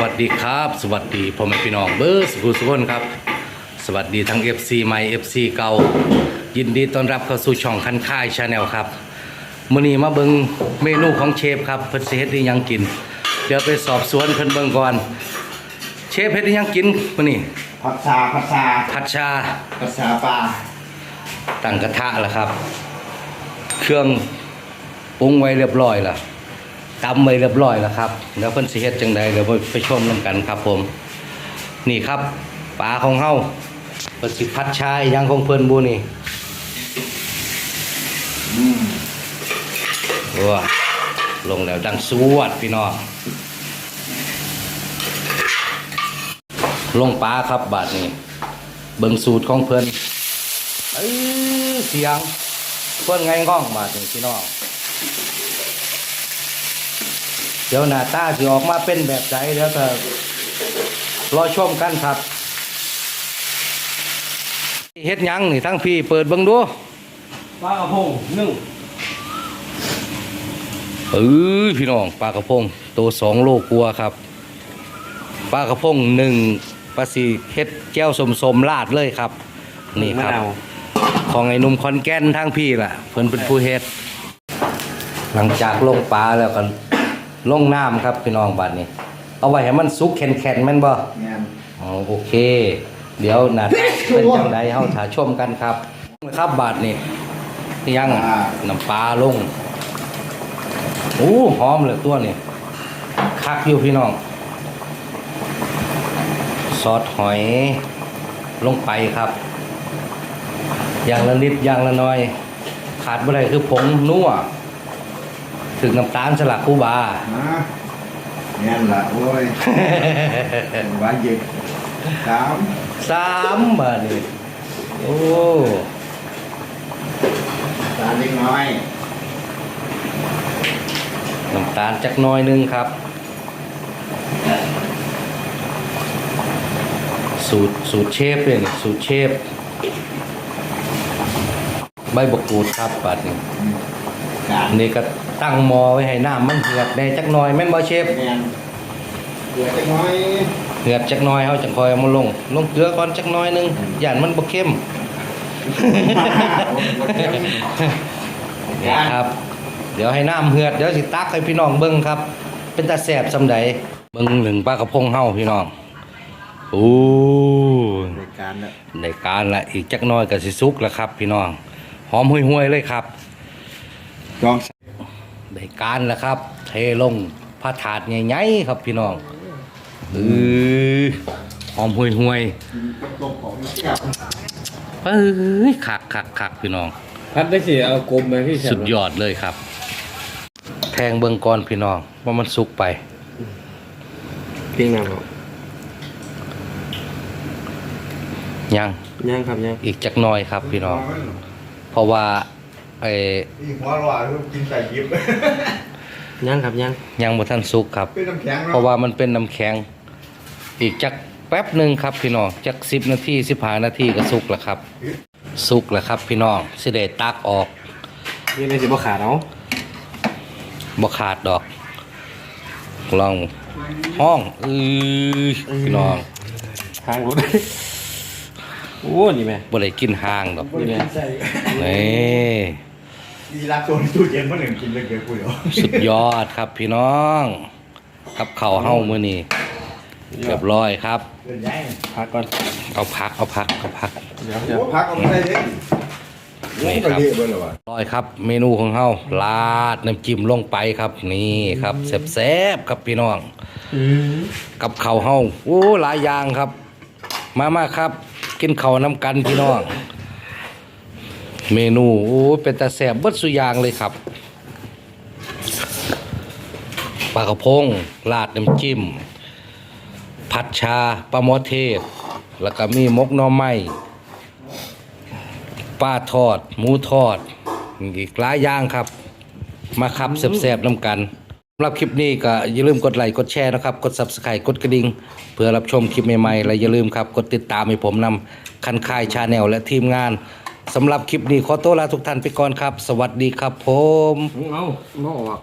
วัสดีครับ สวัสดีพ่อแม่พี่น้องเบอร์สุขุสุขนครับ สวัสดีทั้ง FC ใหม่ FC เก่ายินดีต้อนรับเข้าสู่ช่องคันค่ายชาแนลครับมื้อนี้มาเบิ่งเมนูของเชฟครับเพิ่นสิเฮ็ดอีหยังกิน เดี๋ยวไปสอบสวนเพิ่นเบิ่งก่อน เชฟเฮ็ดอีหยังกินมื้อนี้ผัดชาผัดชาผัดชาผัดชาปลาตั้งกระทะแล้วครับ เครื่องปรุงไว้เรียบร้อยแล้ว ตำไว้เรียบร้อยแล้วครับแล้วเพิ่นสิเฮ็ดจังใดเดี๋ยวไปชมนํกันครับผม นี่ครับปลาของเฮาเพิ่นสิพัดชายยังของเพิ่นบูนี่ว้าลงแล้วดังสวดพี่น้องลงปลาครับบาดนี้ เบิ่งสูตรของเพิ่นเอ้ยเสียงเพิ่นไงง้องบาดนี้พี่น้อง เดี๋ยวหน้าตาสิออกมาเป็นแบบไหนเดี๋ยวก็รอชมกันครับเฮ็ดหยังนี่ทั้งพี่เปิดเบิ่งดูปลากระพงนึ่งเออพี่น้องปลากระพงตัวสองโลกลัวาครับปลากระพงหนึ่งปลาสีเฮ็ดแก้วสมสมๆลาดเลยครับ นี่ครับของไอ้หนุ่มคอนแก่นทางพี่ล่ะเพิ่นเป็นผู้เฮ็ดหลังจากลงปลาแล้วก็ ลงน้ำครับพี่น้องบัดนี้ เอาไว้ให้มันสุกแข็งๆแม่นบ่งานอ๋อโอเค เดี๋ยวหนาตาเป็นจังไดเฮาถ่าชมกันครับครับบาดนี้ยังน้ำปลาลงโอ้หอมเลยตัวนี้คักอยู่พี่น้อง ซอสหอยลงไปครับ อย่างละนิดอย่างละน้อย ขาดบ่ได้คือผงนัว ถึงน้ำตาลสลักคูบานะงานละโอ้ยหวานเย็นสามสามบาทนี่โอ้ตาเล็กน้อยน้ำตาลจักหน้อยหนึงครับ สูตรสูตรเชฟเลยนี่สูตรเชฟใบบกรูดครับบาดนี้การนี่ก็ตั้งหมอไว้ให้น้ำมันเหือดได้จักหน่อยแม่นบ่เชฟงานเหลือเล็กน้อยเหือดจักหน่อยเฮาจังคอยเอามาลงลงเกลือก่อนจักหน่อยหนึงย่านมันบ่เข้มนี่ครับ เดี๋ยวให้น้ำเหือดเดี๋ยวสิตักให้พี่น้องเบิ่งครับ เป็นตาแสบสำใดเบิ่งหนึ่งปลากระพงเฮาพี่น้องโอ้ในการละในการละอีกจักหน้อยก็สิสุกแล้วครับ พี่น้องหอมห่วยๆเลยครับ จองในการแล้วครับ เทลงผ้าถาดใหญ่ๆครับพี่น้องเออหอมห่วยตรงของเที่ยวๆเอ้ยคักคักคักพี่น้อง พัดได้สิเอากลมไหมพี่แชมป์สุดยอดเลยครับ แทงเบิ่งก่อนพี่น้องว่ามันสุกไปปิ้งน้ำครับยังย่างครับย่างอีกจักหน้อยครับพี่น้อง เพราะว่า ไอ้อีกหัวหวานกินใส่ยิบย่างครับย่างยังบ่ทันสุกครับ เป็นน้ำแข็งเพราะว่ามันเป็นน้ำแข็ง อีกจักแป๊บหนึ่งครับพี่น้องจักสิบนาทีสิบห้านาทีก็สุกแล้วครับ สุกแล้วครับ พี่น้องสิได้ตักออกนี่เลยสิบ่ขาดเอาบ่ขาดดอก ลองห้องอือพี่น้องทางรถโอ้นี่แม่บ่ได้กินห่างดอกนี่แม่นี่ มีรักโซนตู้เย็นมาหนึ่งกินเลยเดี๋ยวกูเดี๋ยวสุดยอดครับพี่น้องกับข้าวเฮามื้อนี้เรียบร้อยครับ เดินย่างพักก่อนเอาพักเอาพักเอาพักเดี๋ยวเดี๋ยวโอ้พักเอาไม่ได้เลยนี่ครับร้อยครับ เมนูของเฮาลาดน้ำจิ้มลงไปครับ นี่ครับแซ่บๆครับพี่น้องกับข้าวเฮาโอ้หลายอย่างครับ มามาครับ กินข้าวน้ำกันพี่น้อง เมนูโอ้เป็นตาแซ่บเบิดสุยางเลยครับปลากระพงลาดน้ำจิ้ม ผัดชาปลาหมอเทศ แล้วก็มีมกน่อไม้ปลาทอด หมูทอด อีกหลายอย่างครับ มาครับแซ่บๆน้ำกันสำหรับคลิปนี้ก็อย่าลืมกดไลค์กดแชร์นะครับ กด subscribe กดกระดิ่งเพื่อรับชมคลิปใหม่ๆ และอย่าลืมครับ กดติดตามให้ผมนำคันคายชาแนลและทีมงาน สำหรับคลิปนี้ขอตัวลาทุกท่านไปก่อนครับ สวัสดีครับผม เอาเอาออก